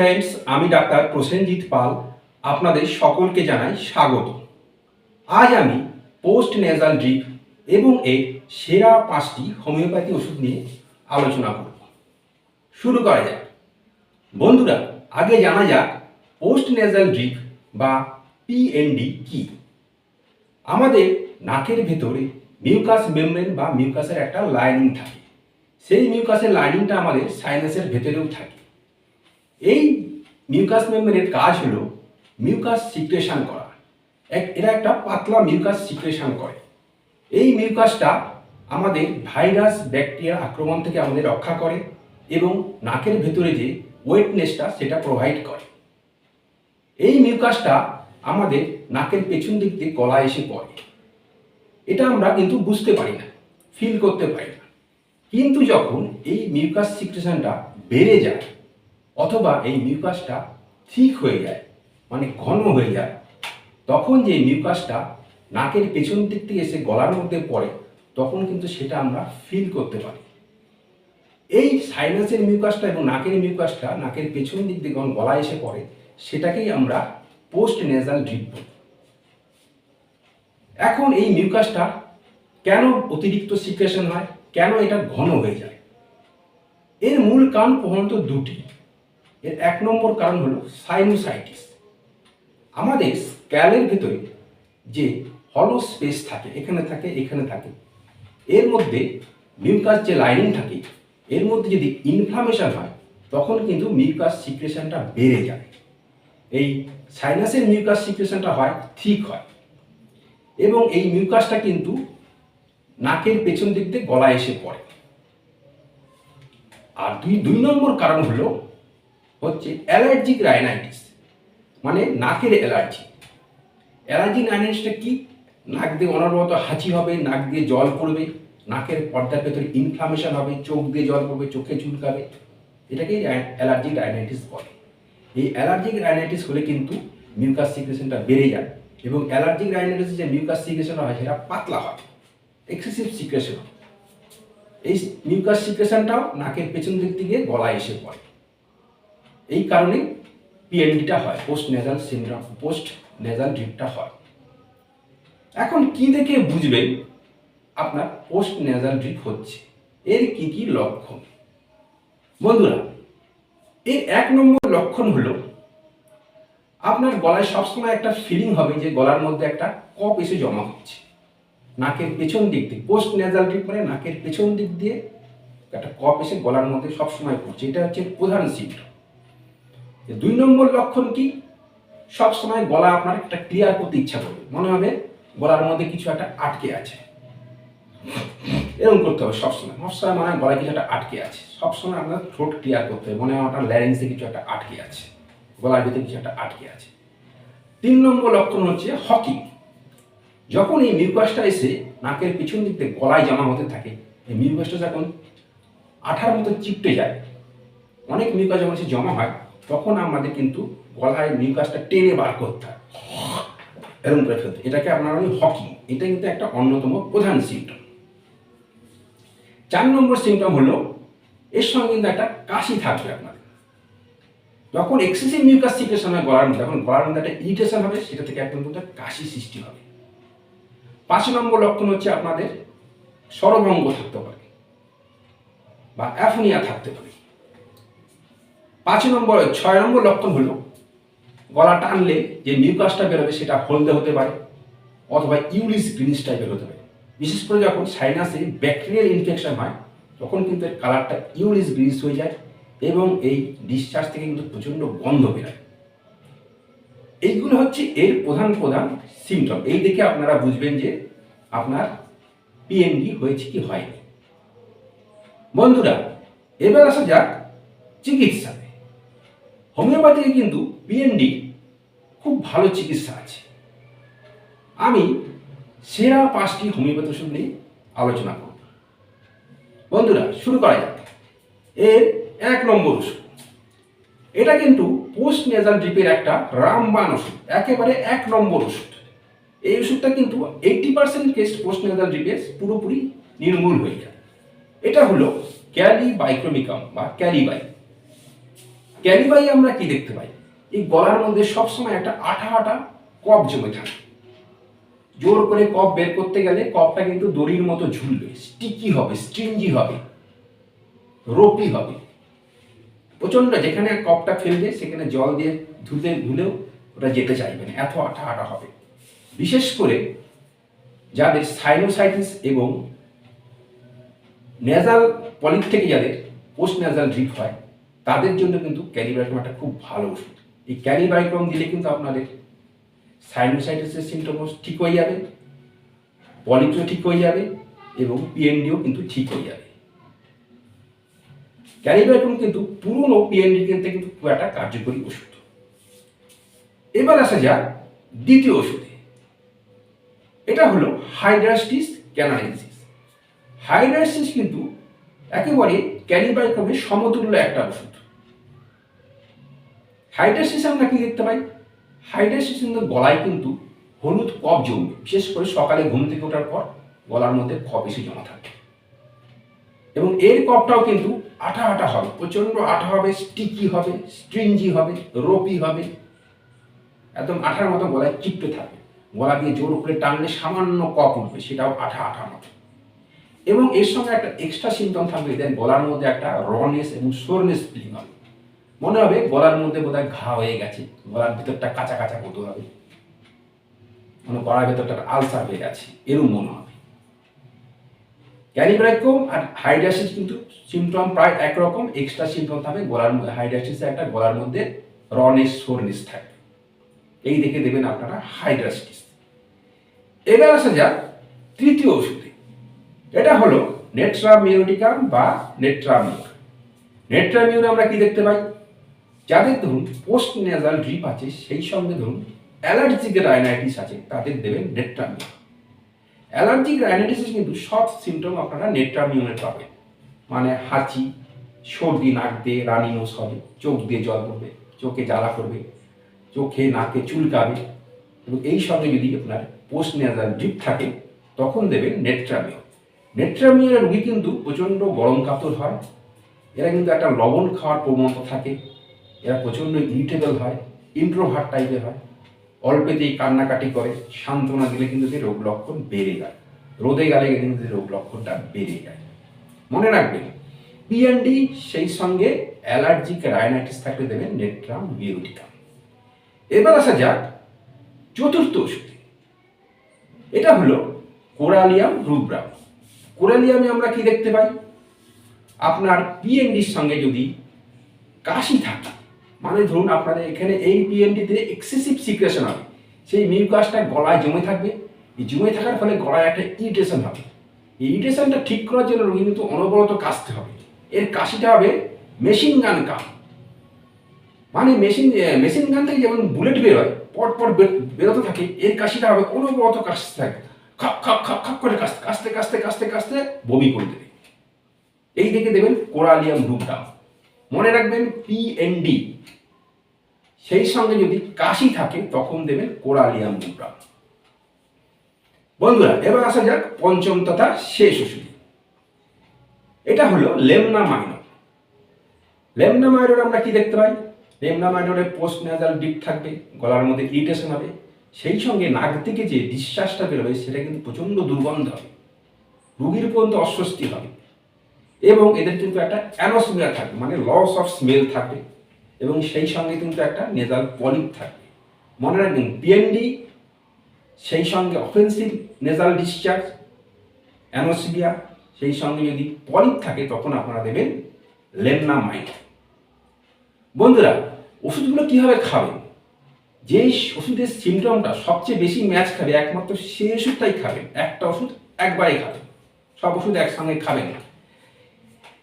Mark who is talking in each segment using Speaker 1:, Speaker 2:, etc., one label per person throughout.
Speaker 1: Friends আমি doctor Prosenjit পাল, আপনাদের সকলকে জানাই স্বাগত। আজ আমি পোস্ট নেজাল ড্রিপ এবং এর সেরা পাঁচটি হোমিওপ্যাথি ওষুধ নিয়ে আলোচনা করব। শুরু করা যাক। বন্ধুরা, আগে জানা যাক পোস্ট নেজাল ড্রিপ বা পিএনডি কি? আমাদের নাকের ভেতরে মিউকাস মেমব্রেন বা মিউকাসের একটা লাইনিং থাকে। সেই মিউকাসের লাইনিংটা আমাদের সাইনাসের ভেতরেও থাকে। এই মিউকাস মেমব্রেনের কাজ হলো মিউকাস সিক্রেশন করা। এক এরা একটা পাতলা মিউকাস সিক্রেশন করে। এই মিউকাসটা আমাদের ভাইরাস ব্যাকটেরিয়া আক্রমণ থেকে আমাদের রক্ষা করে এবং নাকের ভেতরে যে ওয়েটনেসটা সেটা প্রোভাইড করে। এই মিউকাসটা আমাদের নাকের পেছন দিক দিয়ে গলায় এসে পড়ে। এটা আমরা কিন্তু বুঝতে পারি না ফিল করতে পারি না। কিন্তু যখন এই মিউকাস সিক্রেশনটা বেড়ে যায় অথবা এই মিউকাসটা ঠিক হয়ে যায় মানে ঘন হয়ে যায়। তখন যে মিউকাসটা নাকের পেছন দিক থেকে এসে গলার মধ্যে পড়ে, তখন কিন্তু সেটা আমরা ফিল করতে পারি। এই সাইনাসের মিউকাসটা এবং নাকের মিউকাসটা নাকের পেছন দিক দিয়ে যখন গলায় এসে পড়ে, সেটাকেই আমরা পোস্ট নেজাল ড্রিপ বলি। এখন এই মিউকাসটা কেন অতিরিক্ত সিক্রেশন হয়? কেন এটা ঘন হয়ে যায়? এর মূল কারণ প্রধানত দুটি। এর এক নম্বর কারণ হলো সাইনোসাইটিস আমাদের স্ক্যালের ভেতরে যে হলো স্পেস থাকে, এখানে থাকে এখানে থাকে, এর মধ্যে মিউকাস যে লাইনিং থাকে, এর মধ্যে যদি ইনফ্লামেশন হয়, তখন কিন্তু মিউকাস সিক্রেশনটা বেড়ে যায়। এই সাইনাসের মিউকাস সিক্রেশনটা হয়, ঠিক হয়। এবং এই মিউকাসটা কিন্তু নাকের পেছন দিক দিয়ে গলায় এসে পড়ে। আর দুই দুই নম্বর কারণ হলো হচ্ছে অ্যালার্জিক রাইনাইটিস মানে নাকের অ্যালার্জি। অ্যালার্জিক রাইনাইটিসটা কি? নাক দিয়ে অনবরত হাঁচি হবে, নাক দিয়ে জল পড়বে, নাকের পর্দার ভেতরে ইনফ্লামেশন হবে, চোখ দিয়ে জল পড়বে, চোখে চুলকাবে এটাকেই অ্যালার্জিক রাইনাইটিস বলে। এই অ্যালার্জিক রাইনাইটিস হলে কিন্তু মিউকাস সিক্রেশনটা বেড়ে যায় এবং অ্যালার্জিক রাইনাইটিস যে মিউকাস সিক্রেশন হয়, সেটা পাতলা হয় এক্সেসিভ সিক্রেশন এই মিউকাস সিক্রেশনটাও নাকের পেছন দিক থেকে গলায় এসে পড়ে। এই কারণে পিএনডিটা হয় post nasal syndrome post nasal ড্রিপটা হয়। এখন কি দেখে বুঝবেন আপনার পোস্ট নেজাল ড্রিপ হচ্ছে? এর কি কি লক্ষণ? বন্ধুরা, এর এক নম্বর লক্ষণ হলো, আপনার গলায় সবসময় একটা ফিলিং হবে যে গলার মধ্যে একটা কপ এসে জমা হচ্ছে। নাকের পেছন দিক দিয়ে পোস্ট নেজাল ড্রিপ মানে নাকের পেছন দিক দিয়ে একটা কপ এসে গলার মধ্যে সবসময় পড়ছে। এটা হচ্ছে প্রধান সিমটম দুই নম্বর লক্ষণ কি? সব সময় গলা আপনার একটা ক্লিয়ার করতে ইচ্ছা করবে। মনে হবে গলার মধ্যে কিছু একটা আটকে আছে। এরকম করতে হবে সবসময় সবসময় মনে হয় গলায় কিছু একটা আটকে আছে। সবসময় আপনার থ্রোট ক্লিয়ার করতে হবে। মনে হয় আপনার ল্যারিংসে কিছু একটা আটকে আছে। গলার ভিতরে কিছু একটা আটকে আছে। তিন নম্বর লক্ষণ হচ্ছে হকি। যখন এই মিউকাসটা এসে নাকের পিছন দিক থেকে গলায় জমা হতে থাকে, এই মিউকাসটা যখন আঠার মতো চিপটে যায়, অনেক মিউকাস যখন সে জমা হয় তখন আমাদের কিন্তু গলায় মিউকাসটা টেনে বার করতে হয়। এরকম করে ফেলতে এটাকে আপনার ওই হকি। এটা কিন্তু একটা অন্যতম প্রধান সিমটম চার নম্বর সিমটম হলো, এর সঙ্গে কিন্তু একটা কাশি থাকবে আপনাদের। যখন এক্সেসিভ মিউকাস সিক্রেশন হয় গলার মধ্যে, তখন গলার মধ্যে একটা ইরিটেশন হবে, সেটা থেকে একদম কিন্তু কাশি সৃষ্টি হবে। পাঁচ নম্বর লক্ষণ হচ্ছে আপনাদের স্বরভঙ্গ থাকতে পারে বা অ্যাফোনিয়া থাকতে পারে। পাঁচ নম্বর, ছয় নম্বর লক্ষণ হলো, গলা টানলে যে মিউকাসটা বেরোবে সেটা হলদে হতে পারে অথবা ইউরিস গ্রিনিশ টাইপের হতে পারে। বিশেষ করে যখন সাইনাসে ব্যাকটেরিয়াল ইনফেকশন হয়, তখন কিন্তু এর কালারটা ইউরিস গ্রিনিশ হয়ে যায় এবং এই ডিসচার্জ থেকে কিন্তু প্রচণ্ড গন্ধ বেরোয় এইগুলো হচ্ছে এর প্রধান প্রধান সিমটম এই দেখে আপনারা বুঝবেন যে আপনার পিএনডি হয়েছে কি হয়নি। বন্ধুরা, এবার আসা যাক চিকিৎসা। হোমিওপ্যাথিতে কিন্তু পিএনডি খুব ভালো চিকিৎসা আছে। আমি সেরা পাঁচটি হোমিওপ্যাথি ওষুধ নিয়ে আলোচনা করব। বন্ধুরা, শুরু করা যাক। এর এক নম্বর ওষুধ। এটা কিন্তু পোস্ট নেজাল ড্রিপের একটা রামবান ওষুধ, একেবারে এক নম্বর ওষুধ। এই ওষুধটা কিন্তু eighty percent case post nasal ড্রিপের পুরোপুরি নির্মূল হয়ে যায়। এটা হলো ক্যালি বাইক্রোমিকাম বা ক্যালিবাই ক্যালিবাই আমরা কি দেখতে পাই? এই গলার মধ্যে সবসময় একটা আঠা আঠা কপ জমে থাকে। জোর করে কপ বের করতে গেলে কপটা কিন্তু দড়ির মতো ঝুলবে স্টিকি হবে স্ট্রিঞ্জি হবে রোপি হবে। প্রচণ্ড যেখানে কপটা ফেলবে, সেখানে জল দিয়ে ধুতে ধুলেও ওটা যেতে চাইবে না, এত আঠা আঠা হবে। বিশেষ করে যাদের সাইনোসাইটিস এবং নেজাল পলিপ থেকে যাদের পোস্ট নেজাল ড্রিপ হয় তাদের জন্য কিন্তু ক্যারিবাইক্রম একটা খুব ভালো ওষুধ। এই ক্যারিবাইক্রম দিলে কিন্তু আপনাদের সাইনোসাইটিসের সিমটমও ঠিক হয়ে যাবে পলিপও ঠিক হয়ে যাবে এবং পিএনডিও কিন্তু ঠিক হয়ে যাবে। ক্যারিবাইক্রম কিন্তু পুরনো পিএনডি কিনতে কিন্তু খুব একটা কার্যকরী ওষুধ। এবার আসা যাক দ্বিতীয় ওষুধে। এটা হলো হাইড্রাস্টিস ক্যানাডেন্সিস হাইড্রাস্টিস কিন্তু একেবারে ক্যালিবাইক্রমের সমতুল্য একটা ওষুধ। হাইড্রাস্টিস আমরা কি দেখতে পাই? হাইড্রাস্টিস কিন্তু গলায় কিন্তু হলুদ কফ জমবে, বিশেষ করে সকালে ঘুম থেকে ওঠার পর গলার মধ্যে কফ এসে জমা থাকে এবং এর কপটাও কিন্তু আঠা আঠা হবে প্রচণ্ড আঠা হবে স্টিকি হবে স্ট্রিঞ্জি হবে রোপি হবে। একদম আঠার মতো গলায় চিপটে থাকবে। গলা দিয়ে জোর করে টানলে সামান্য কপ উঠবে, সেটাও আঠা আঠা মতো। এবং এর সঙ্গে একটা এক্সট্রা সিমটম থাকবে, দেন গলার মধ্যে একটা রনেস এবং সোরনেস ফিলিং হবে। মনে হবে গলার মধ্যে বোধহয় ঘা হয়ে গেছে। গলার ভিতরটা কাঁচা কাঁচা মতো হবে। মানে গলার ভেতরটা আলসার হয়ে গেছে। এরকম মনে হবে। ক্যালিব্রাইকোম আর হাইড্রাসিস কিন্তু সিমটম প্রায় একরকম। এক্সট্রা সিমটম থাকবে। গলার মধ্যে হাইড্রাসিসে একটা গলার মধ্যে রনেস সোরনেস থাকবে। এই দেখে দেবেন আপনারা হাইড্রাসিস এবার আসা যাক তৃতীয় ওষুধে। এটা হলো নেট্রামিউটিকাম বা নেট্রামিউর। নেট্রামিউর আমরা কি দেখতে পাই? যাদের ধরুন পোস্ট নেজাল ড্রিপ আছে, সেই সঙ্গে ধরুন অ্যালার্জিক রাইনাইটিস আছে, তাদের দেবেন নেট্রামিউর অ্যালার্জিক রাইনাইটিস কিন্তু সব সিমটম আপনারা নেট্রামিউনের পাবেন। মানে হাঁচি, সর্দি, নাক দিয়ে রানি নোস হবে, চোখ দিয়ে জল পড়বে, চোখে জ্বালা করবে, চোখে, নাকে চুলকাবে। এবং এই সঙ্গে যদি আপনার পোস্ট নেজাল ড্রিপ থাকে, তখন দেবেন নেট্রামিউর নেট্রামিয়ার রুগী কিন্তু প্রচণ্ড গরম কাতর হয়। এরা কিন্তু একটা লবণ খাওয়ার প্রবণতা থাকে। এরা প্রচণ্ড ইরিটেবল হয় ইন্ট্রোভার্ট টাইপের হয়। অল্পেতেই কান্নাকাটি করে, সান্ত্বনা দিলে কিন্তু এদের রোগ লক্ষণ বেড়ে যায়। রোদে গেলে কিন্তু রোগ লক্ষণটা বেড়ে যায়। মনে রাখবেন পিএনডি সেই সঙ্গে অ্যালার্জিক রাইনাইটিস থাকলে দেবেন নেট্রাম বিউটিকাম এবার আসা যাক চতুর্থ ওষুধে। এটা হলো কোরালিয়াম রুব্রাম কোরালিয়ামে আমরা কি দেখতে পাই? আপনার পিএনডির সঙ্গে যদি কাশি থাকে মানে ধরুন আপনাদের এখানে এই পিএনডিতে এক্সেসিভ সিক্রেশন হবে। সেই মিউকাসটা গলায় জমে থাকবে। এই জমে থাকার ফলে গলায় একটা ইরিটেশন হবে। এই ইরিটেশনটা ঠিক করার জন্য রোগী কিন্তু অনবরত কাশতে হবে। এর কাশিটা হবে মেশিন গান কাম মানে মেশিন মেশিন গান থেকে যেমন বুলেট বেরোয় পট পট বেরোতে থাকে, এর কাশিটা হবে অনবরত কাশতে থাকে। খাপ খাপ খাপ খাপ করে কাশতে কাশতে কাশতে কাশতে কাশতে বমি করে দেবে। এই দেখে দেবেন কোরালিয়াম রূপটা। মনে রাখবেন পিএনডি সেই সঙ্গে যদি কাশি থাকে, তখন দেবেন কোরালিয়াম রূপটা বন্ধুরা, এবার আসা যাক পঞ্চম তথা শেষ ওষুধ। এটা হলো লেমনা মাইনর লেমনা মাইনর আমরা কি দেখতে পাই? লেমনা মাইনরে পোস্ট নেজাল ডিপ থাকবে, গলার মধ্যে ইরিটেশন হবে। সেই সঙ্গে নাক থেকে যে নিঃশ্বাসটা বেরোবে, সেটা কিন্তু প্রচণ্ড দুর্গন্ধ হবে। রুগীর পর্যন্ত অস্বস্তি হবে। এবং এদের কিন্তু একটা অ্যানোসমিয়া থাকবে মানে লস অফ স্মেল থাকবে এবং সেই সঙ্গে কিন্তু একটা নেজাল পলিপ থাকবে। মনে রাখবেন পিএনডি সেই সঙ্গে অফেন্সিভ নেজাল ডিসচার্জ অ্যানোসিলিয়া সেই সঙ্গে যদি পলিপ থাকে তখন আপনারা দেবেন লেমনামাইড বন্ধুরা, ওষুধগুলো কীভাবে খাবেন? যেই ওষুধের সিমটমটা সবচেয়ে বেশি ম্যাচ খাবে একমাত্র সেই ওষুধটাই খাবেন। একটা ওষুধ একবারে খাবেন। সব ওষুধ একসঙ্গে খাবেন না।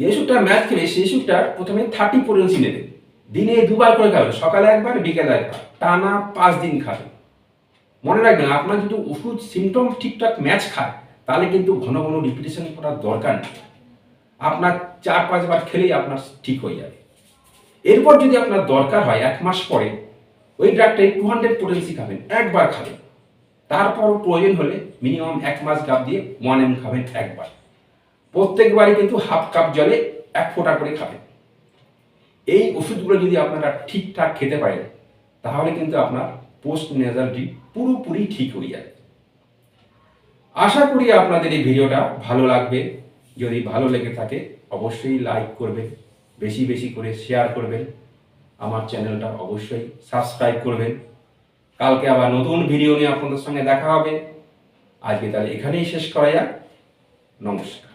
Speaker 1: যে ওষুধটা ম্যাচ খাবে সেই ওষুধটা প্রথমে থার্টি পোটেন্সি নেবেন দিনে দুবার করে খাবেন সকালে একবার, বিকেলে একবার, টানা পাঁচ দিন খাবেন মনে রাখবেন, আপনার যদি ওষুধ সিমটম ঠিকঠাক ম্যাচ খায়, তাহলে কিন্তু ঘন ঘন রিপিটেশন করার দরকার নেই। আপনার চার, পাঁচবার খেলেই আপনার ঠিক হয়ে যাবে। এরপর যদি আপনার দরকার হয়, এক মাস পরে, ওই ড্রাগটাই টু হান্ড্রেড পোটেন্সি খাবেন, একবার খাবেন। তারপর প্রয়োজন হলে মিনিমাম এক মাস গাপ দিয়ে ওয়ান এম খাবেন একবার। প্রত্যেকবারই কিন্তু হাফ কাপ জলে এক ফোঁটা করে খাবেন এই ওষুধগুলো যদি আপনারা ঠিকঠাক খেতে পারেন, তাহলে কিন্তু আপনার পোস্ট নেজাল ড্রিপ পুরোপুরি ঠিক হয়ে যাবে। আশা করি আপনাদের এই ভিডিওটা ভালো লাগবে। যদি ভালো লেগে থাকে, অবশ্যই লাইক করবেন, বেশি বেশি করে শেয়ার করবেন। আমার চ্যানেলটা অবশ্যই সাবস্ক্রাইব করবেন। কালকে আবার নতুন ভিডিও নিয়ে আপনাদের সঙ্গে দেখা হবে। আজকে তাহলে এখানেই শেষ করা যাক। নমস্কার।